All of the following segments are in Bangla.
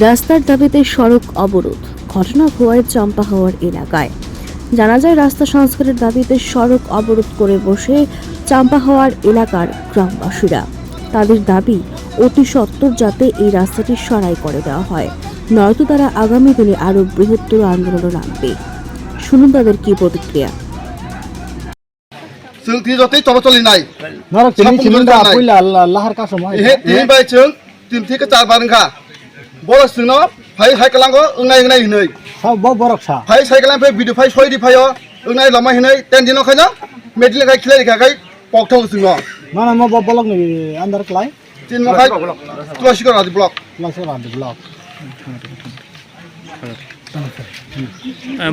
রাস্তার দাবিতে সড়ক অবরোধ ঘটনা খোয়াই চম্পা হওয়ার এলাকায়। জানা যায় রাস্তা সংস্কারের দাবিতে সড়ক অবরোধ করে বসে চাম্পা হওয়ার এলাকার গ্রামবাসীরা। তাদের দাবি অতি সত্তর যাতে এই রাস্তাটি সরাই করে দেওয়া হয়। নয়তো তারা আগামী দিনে আরও বৃহত্তর আন্দোলন নামবে। শুনুন তাদের কি প্রতিক্রিয়া। তিন তিন থেকে চার বারঙ্গা বড় সিংন ফাই সাইকেলাঙ্গ ওনাই ওনাই হিনৈ। সব বড় সা ফাই সাইকেলাং ফাই বিদু ফাই সই দি ফাই ওনাই লামা হিনৈ টেন দিন খাইনা মেডিল খাই খিলাই খাই পক্থ সিংন মানে মই বলক ক্লাই তিন block. Block.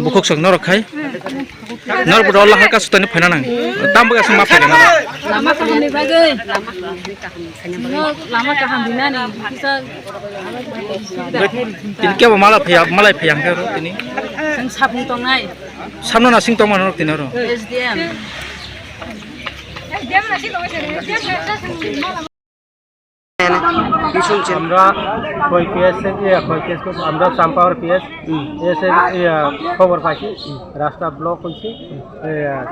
bukuk sok norok khai nor bu Allah ka sutani phaina nang tam ba sum ma lama ka hum ni lama ka hum bina ni kisa tin ke mala phaya mala phaya ka ro tini sang sabung tong nai samno na sing tong manor tin ro sdm sdm na sing tong sdm আমরা কই পিএস পিএস আমরা চাম্পাওয়ার পিএস এসে খবর পাইছি। রাস্তা ব্লক হয়েছে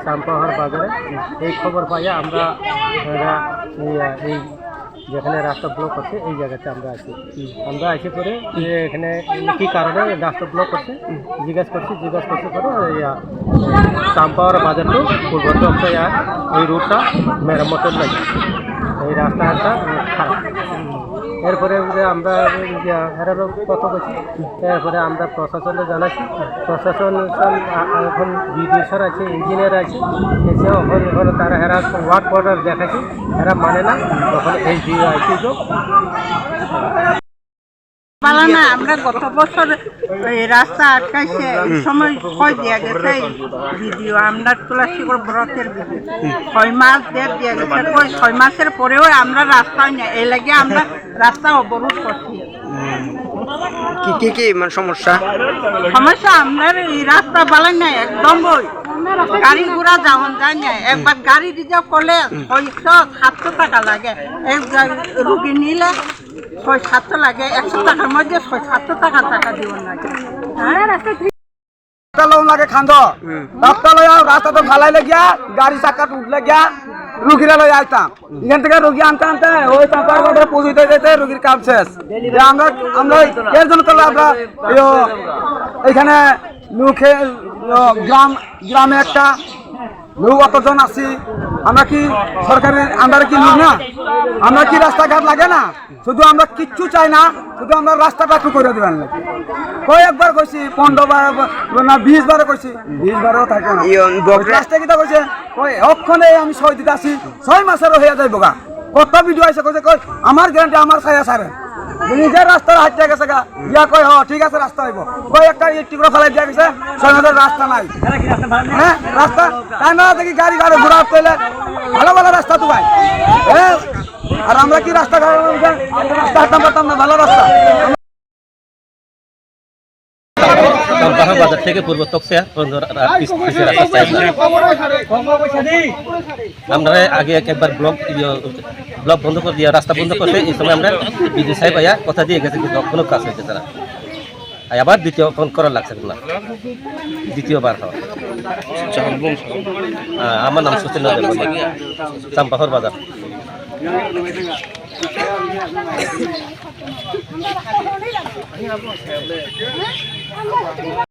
চাম্পাওয়ার বাজারে। এই খবর পাইয়া আমরা এই- এই যেখানে রাস্তা ব্লক আছে এই জায়গাতে আমরা আছি। আমরা এসে করে যে এখানে কি কারণে রাস্তা ব্লক করছে জিজ্ঞাসা করছি জিজ্ঞাসা করছি করে চাম্পাওয়ার বাজার টু পূর্বন্ত এই রুটটা মেরামতের লাগে। এই রাস্তাঘাটটা খারাপ। এরপরে আমরা এরারও কত করছি এরপরে আমরা প্রশাসনে জানাচ্ছি। প্রশাসন এখন বিডিও আছে, ইঞ্জিনিয়ার আছে, এসে ওখানে তারা হেরা ওয়ার্ড বর্ডার দেখাচ্ছি, এরা মানে না, তখন এইচ ডিও আইসি পালানা আমরা গত বছর রাস্তা আটকাইছে সময় ছয় দিয়া গেছে ভিডিও আমরা তুলাসীগড় ব্রতের ভিডিও। ছয় মাস দেড় দিয়া গেছে কই ছয় মাসের পরেও আমরা রাস্তায় নেই এই লাগে আমরা রাস্তা অবরোধ করছি। কি কি কি মানে সমস্যা? সমস্যা আমরা এই রাস্তা বালাই নাই একদম বই গাড়ি ঘোড়া যাওয়ান যায় না একবার গাড়ি রিজার্ভ করলে ছয়শো সাতশো টাকা লাগে। এক রুগী নিলে ছয় সাতশো লাগে একশো টাকার মধ্যে ছয় সাতশো টাকা টাকা দিব লাগে। হ্যাঁ রাস্তা লও লাগে খান্দ। রাস্তা লই রাস্তা তো লাগিয়া গাড়ি চাকা উঠলে গিয়া রুগীরা লই আইতাম। এখান থেকে রুগী আনতে আনতে ওই চাপার বাটে পৌঁছতে যেতে রুগীর কাম শেষ। আমরা আমরা এর জন্য তো আমরা এখানে গ্রামে একটা লোক অতজন আছি। আমরা কি সরকারের আন্ডারে কি লোক না? আমরা কি রাস্তাঘাট লাগে না? শুধু আমরা কিচ্ছু চাই না শুধু আমরা রাস্তাটা একটু করে দেবেন নাকি? কয়েকবার কইছি পনেরো বার না বিশ বারে কইছি। বিশ বারও থাকে না। রাস্তা কিটা কইছে? কই অক্ষণে আমি ছয় দিতে আসি ছয় মাসেরও হয়ে যায় বোকা কত ভিডিও আছে কইছে কই আমার গ্যারান্টি আমার ছায়া সারে নিজের রাস্তা হাত গেছে গা। ইয়া কই হ, ঠিক আছে, রাস্তা হইব। কই একটা ইট করে ফেলাই দিয়া গেছে সৈন্যদের রাস্তা নাই। হ্যাঁ রাস্তা? তাই না, দেখি গাড়ি গাড়ি ঘোরা পেলে ভালো ভালো রাস্তা তো ভাই। হ্যাঁ আর আমরা কি রাস্তা রাস্তা হাঁটতাম পারতাম না, ভালো রাস্তা। চাম্পাওয়ার বাজার থেকে পূর্ব তকসিয়া আমরা আগে একবার ব্লক ব্লক বন্ধ করে দিয়ে রাস্তা বন্ধ করতে এই সময় আমরা বিজু সাহেব আয়া কথা দিয়ে গেছে কিন্তু কোনো কাজ হয়েছে তারা। আবার দ্বিতীয় ফোন করার লাগছে না দ্বিতীয়বার হওয়া। আমার নাম সুচিন চাম্পাহর বাজার। আমরা